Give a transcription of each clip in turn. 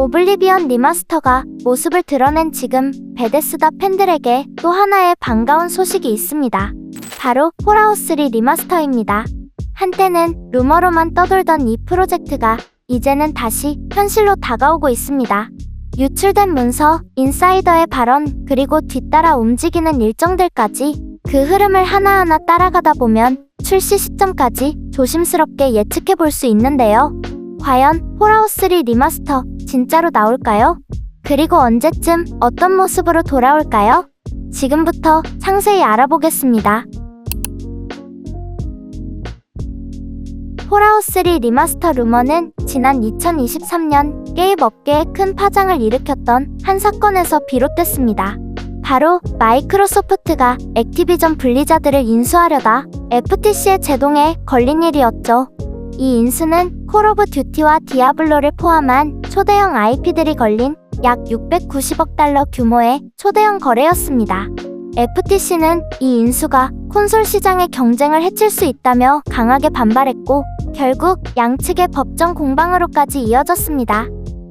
오블리비언 리마스터가 모습을 드러낸 지금 베데스다 팬들에게 또 하나의 반가운 소식이 있습니다. 바로 폴아웃 3 리마스터입니다. 한때는 루머로만 떠돌던 이 프로젝트가 이제는 다시 현실로 다가오고 있습니다. 유출된 문서, 인사이더의 발언, 그리고 뒤따라 움직이는 일정들까지 그 흐름을 하나하나 따라가다 보면 출시 시점까지 조심스럽게 예측해 볼 수 있는데요. 과연 폴아웃 3 리마스터 진짜로 나올까요? 그리고 언제쯤 어떤 모습으로 돌아올까요? 지금부터 상세히 알아보겠습니다. 폴아웃 3 리마스터 루머는 지난 2023년 게임 업계에 큰 파장을 일으켰던 한 사건에서 비롯됐습니다. 바로 마이크로소프트가 액티비전 분리자들을 인수하려다 FTC의 제동에 걸린 일이었죠. 이 인수는 콜 오브 듀티와 디아블로를 포함한 초대형 IP들이 걸린 약 690억 달러 규모의 초대형 거래였습니다. FTC는 이 인수가 콘솔 시장의 경쟁을 해칠 수 있다며 강하게 반발했고 결국 양측의 법정 공방으로까지 이어졌습니다.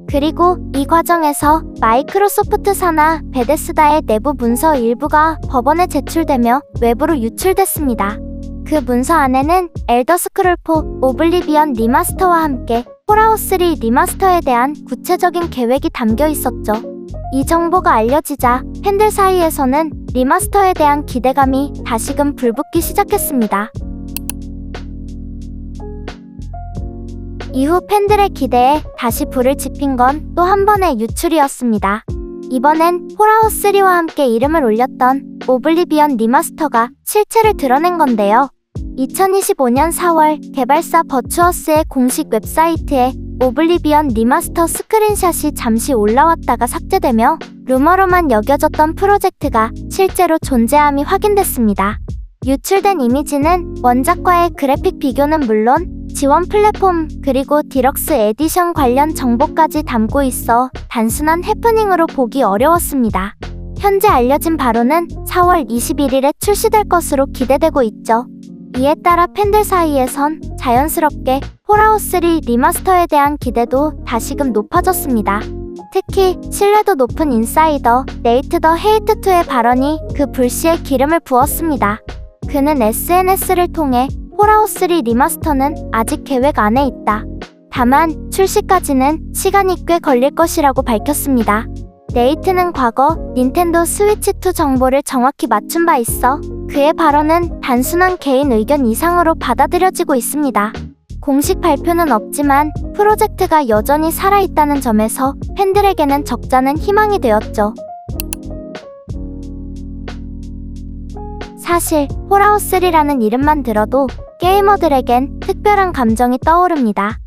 그리고 이 과정에서 마이크로소프트 사나 베데스다의 내부 문서 일부가 법원에 제출되며 외부로 유출됐습니다. 그 문서 안에는 엘더 스크롤 4 오블리비언 리마스터와 함께 폴아웃 3 리마스터에 대한 구체적인 계획이 담겨 있었죠. 이 정보가 알려지자 팬들 사이에서는 리마스터에 대한 기대감이 다시금 불붙기 시작했습니다. 이후 팬들의 기대에 다시 불을 지핀 건 또 한 번의 유출이었습니다. 이번엔 폴아웃 3와 함께 이름을 올렸던 오블리비언 리마스터가 실체를 드러낸 건데요. 2025년 4월 개발사 버추어스의 공식 웹사이트에 오블리비언 리마스터 스크린샷이 잠시 올라왔다가 삭제되며 루머로만 여겨졌던 프로젝트가 실제로 존재함이 확인됐습니다. 유출된 이미지는 원작과의 그래픽 비교는 물론 지원 플랫폼 그리고 디럭스 에디션 관련 정보까지 담고 있어 단순한 해프닝으로 보기 어려웠습니다. 현재 알려진 바로는 4월 21일에 출시될 것으로 기대되고 있죠. 이에 따라 팬들 사이에선 자연스럽게 폴아웃 3 리마스터에 대한 기대도 다시금 높아졌습니다. 특히 신뢰도 높은 인사이더 네이트 더 헤이트2의 발언이 그 불씨에 기름을 부었습니다. 그는 SNS를 통해 폴아웃 3 리마스터는 아직 계획 안에 있다. 다만 출시까지는 시간이 꽤 걸릴 것이라고 밝혔습니다. 네이트는 과거 닌텐도 스위치2 정보를 정확히 맞춘 바 있어 그의 발언은 단순한 개인 의견 이상으로 받아들여지고 있습니다. 공식 발표는 없지만 프로젝트가 여전히 살아있다는 점에서 팬들에게는 적잖은 희망이 되었죠. 사실 폴아웃 3라는 이름만 들어도 게이머들에겐 특별한 감정이 떠오릅니다.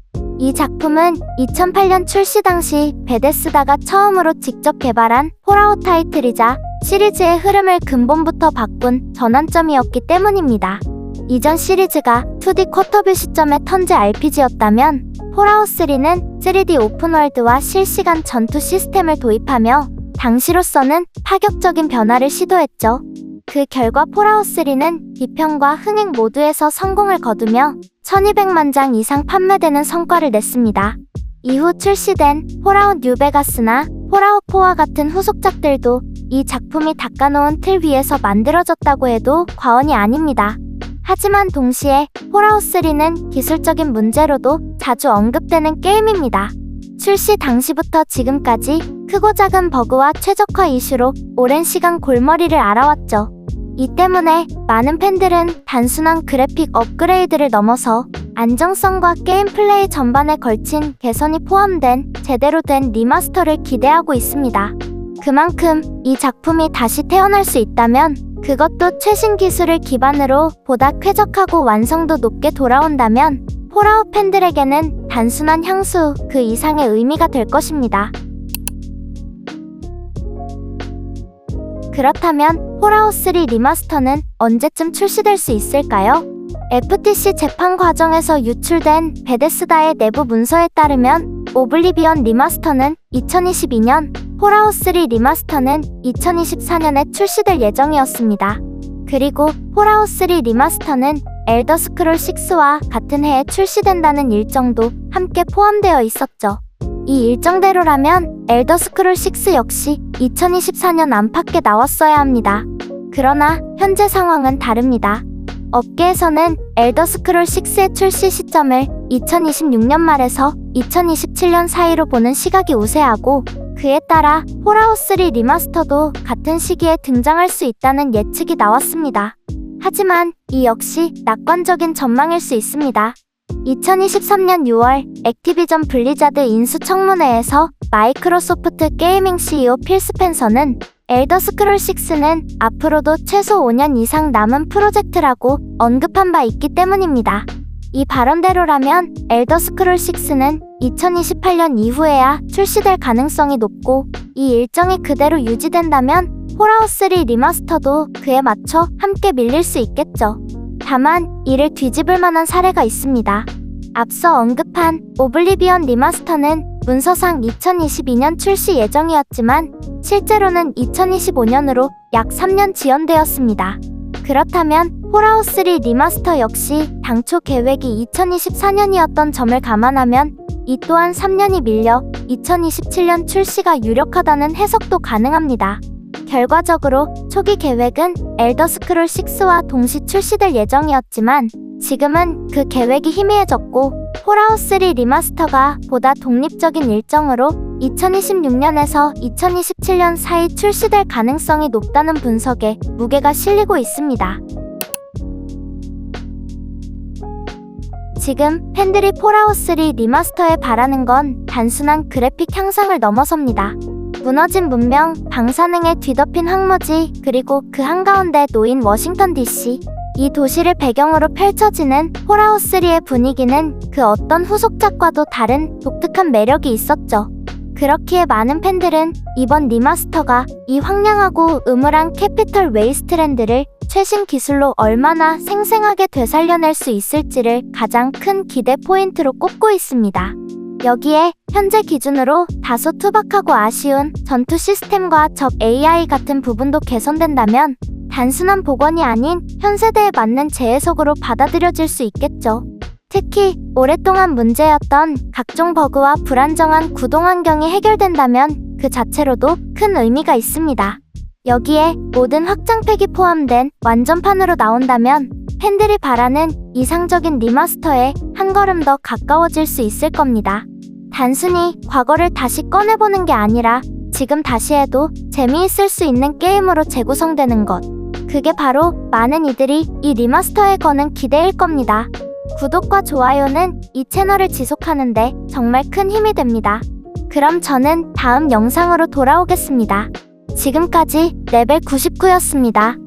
이 작품은 2008년 출시 당시 베데스다가 처음으로 직접 개발한 폴아웃 타이틀이자 시리즈의 흐름을 근본부터 바꾼 전환점이었기 때문입니다. 이전 시리즈가 2D 쿼터뷰 시점의 턴제 RPG였다면 폴아웃 3는 3D 오픈월드와 실시간 전투 시스템을 도입하며 당시로서는 파격적인 변화를 시도했죠. 그 결과 폴아웃 3는 비평과 흥행 모두에서 성공을 거두며 1200만 장 이상 판매되는 성과를 냈습니다. 이후 출시된 폴아웃 뉴베가스나 폴아웃 4와 같은 후속작들도 이 작품이 닦아놓은 틀 위에서 만들어졌다고 해도 과언이 아닙니다. 하지만 동시에 폴아웃 3는 기술적인 문제로도 자주 언급되는 게임입니다. 출시 당시부터 지금까지 크고 작은 버그와 최적화 이슈로 오랜 시간 골머리를 앓아왔죠. 이 때문에 많은 팬들은 단순한 그래픽 업그레이드를 넘어서 안정성과 게임 플레이 전반에 걸친 개선이 포함된 제대로 된 리마스터를 기대하고 있습니다. 그만큼 이 작품이 다시 태어날 수 있다면 그것도 최신 기술을 기반으로 보다 쾌적하고 완성도 높게 돌아온다면 폴아웃 팬들에게는 단순한 향수 그 이상의 의미가 될 것입니다. 그렇다면 폴아웃 3 리마스터는 언제쯤 출시될 수 있을까요? FTC 재판 과정에서 유출된 베데스다의 내부 문서에 따르면 오블리비언 리마스터는 2022년, 폴아웃 3 리마스터는 2024년에 출시될 예정이었습니다. 그리고 폴아웃 3 리마스터는 엘더 스크롤 6와 같은 해에 출시된다는 일정도 함께 포함되어 있었죠. 이 일정대로라면 엘더 스크롤 6 역시 2024년 안팎에 나왔어야 합니다. 그러나 현재 상황은 다릅니다. 업계에서는 엘더 스크롤 6의 출시 시점을 2026년 말에서 2027년 사이로 보는 시각이 우세하고 그에 따라 폴아웃 3 리마스터도 같은 시기에 등장할 수 있다는 예측이 나왔습니다. 하지만 이 역시 낙관적인 전망일 수 있습니다. 2023년 6월 액티비전 블리자드 인수 청문회에서 마이크로소프트 게이밍 CEO 필 스펜서는 엘더 스크롤 6는 앞으로도 최소 5년 이상 남은 프로젝트라고 언급한 바 있기 때문입니다. 이 발언대로라면 엘더 스크롤 6는 2028년 이후에야 출시될 가능성이 높고 이 일정이 그대로 유지된다면 3 리마스터도 그에 맞춰 함께 밀릴 수 있겠죠. 다만 이를 뒤집을 만한 사례가 있습니다. 앞서 언급한 오블리비언 리마스터는 문서상 2022년 출시 예정이었지만 실제로는 2025년으로 약 3년 지연되었습니다. 그렇다면 폴아웃 3 리마스터 역시 당초 계획이 2024년이었던 점을 감안하면 이 또한 3년이 밀려 2027년 출시가 유력하다는 해석도 가능합니다. 결과적으로 초기 계획은 엘더 스크롤 6와 동시 출시될 예정이었지만 지금은 그 계획이 희미해졌고 폴아웃 3 리마스터가 보다 독립적인 일정으로 2026년에서 2027년 사이 출시될 가능성이 높다는 분석에 무게가 실리고 있습니다. 지금 팬들이 폴아웃 3 리마스터에 바라는 건 단순한 그래픽 향상을 넘어섭니다. 무너진 문명, 방사능에 뒤덮인 황무지, 그리고 그 한가운데 놓인 워싱턴 DC. 이 도시를 배경으로 펼쳐지는 3의 분위기는 그 어떤 후속작과도 다른 독특한 매력이 있었죠. 그렇기에 많은 팬들은 이번 리마스터가 이 황량하고 음울한 캐피털 웨이스트랜드를 최신 기술로 얼마나 생생하게 되살려낼 수 있을지를 가장 큰 기대 포인트로 꼽고 있습니다. 여기에 현재 기준으로 다소 투박하고 아쉬운 전투 시스템과 적 AI 같은 부분도 개선된다면 단순한 복원이 아닌 현 세대에 맞는 재해석으로 받아들여질 수 있겠죠. 특히 오랫동안 문제였던 각종 버그와 불안정한 구동 환경이 해결된다면 그 자체로도 큰 의미가 있습니다. 여기에 모든 확장팩이 포함된 완전판으로 나온다면 팬들이 바라는 이상적인 리마스터에 한 걸음 더 가까워질 수 있을 겁니다. 단순히 과거를 다시 꺼내보는 게 아니라 지금 다시 해도 재미있을 수 있는 게임으로 재구성되는 것. 그게 바로 많은 이들이 이 리마스터에 거는 기대일 겁니다. 구독과 좋아요는 이 채널을 지속하는데 정말 큰 힘이 됩니다. 그럼 저는 다음 영상으로 돌아오겠습니다. 지금까지 레벨 99였습니다.